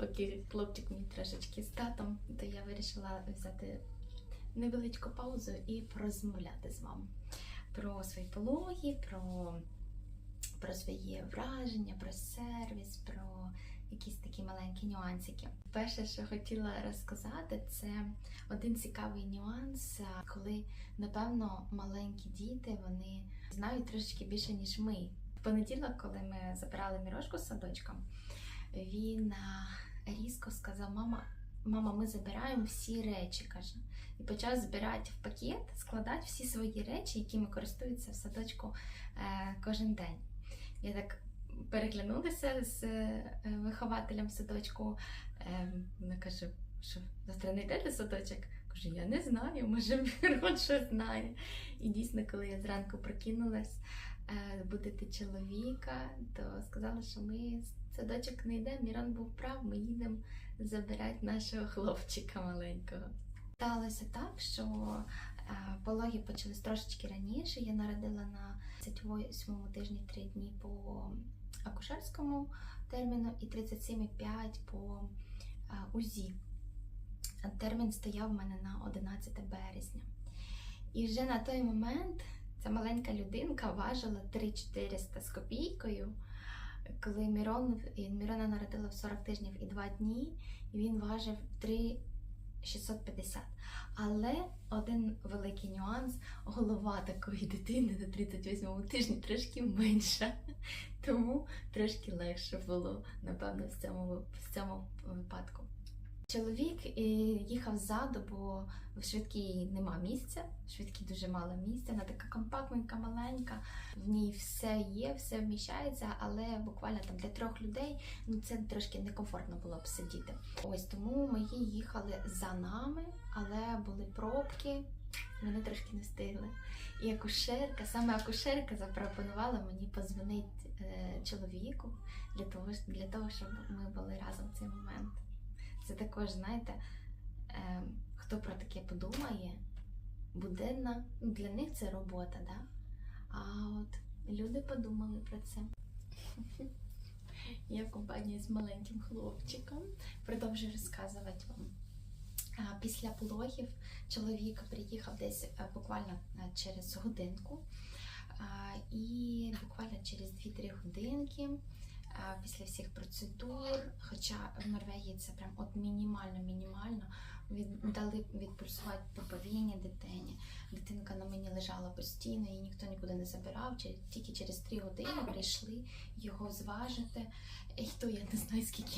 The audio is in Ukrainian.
поки хлопчик мій трошечки з татом, то я вирішила взяти невеличку паузу і порозмовляти з вами про свої пологи, про, про свої враження, про сервіс, про якісь такі маленькі нюансики. Перше, що хотіла розказати, це один цікавий нюанс, коли напевно маленькі діти вони знають трошечки більше, ніж ми. В понеділок, коли ми забирали мірошку з садочком, він різко сказав: Мама, мама, ми забираємо всі речі, каже. І почав збирати в пакет, складати всі свої речі, якими користуються в садочку е, кожен день. Я так переглянулася з е, вихователем садочку. Е, вона каже, що завтра не йдете садочок? Кажу, я не знаю, може Мірон щось знає. І дійсно, коли я зранку прокинулась будити чоловіка, то сказали, що ми в садочок не йдемо. Мірон був прав, ми їдемо забирати нашого хлопчика маленького. Сталося так, що е, пологи почались трошечки раніше. Я народила на 38 тижні 3 дні по акушерському терміну і 37,5 по е, УЗІ. Термін стояв у мене на 11 березня. І вже на той момент ця маленька людинка важила 3400 з копійкою. Коли Мірон, Мірона народила в 40 тижнів і 2 дні, і він важив 3650. Але один великий нюанс: голова такої дитини на 38 тижні трошки менша. Тому трошки легше було, напевно, в цьому, в цьому випадку. Чоловік їхав ззаду, бо в швидкій нема місця. В швидкій дуже мало місця. Вона така компактненька, маленька. В ній все є, все вміщається, але буквально там для трьох людей ну це трошки некомфортно було б сидіти. Ось тому ми їхали за нами, але були пробки. Вони трошки не встигли. І акушерка, саме акушерка запропонувала мені позвонити е, чоловіку для того, для того, щоб ми були разом в цей момент. Це також, знаєте, е, хто про таке подумає, буденна, ну, для них це робота, да? А от люди подумали про це. Я в компанії з маленьким хлопчиком продовжую розказувати вам. Після пологів чоловік приїхав десь е, буквально е, через годинку. І буквально через 2-3 годинки після всіх процедур, хоча в Норвегії це прям от мінімально-мінімально, віддали відпульсувати поповіння дитині. Дитинка на мені лежала постійно, її ніхто нікуди не забирав. Тільки через три години прийшли його зважити. І то я не знаю, скільки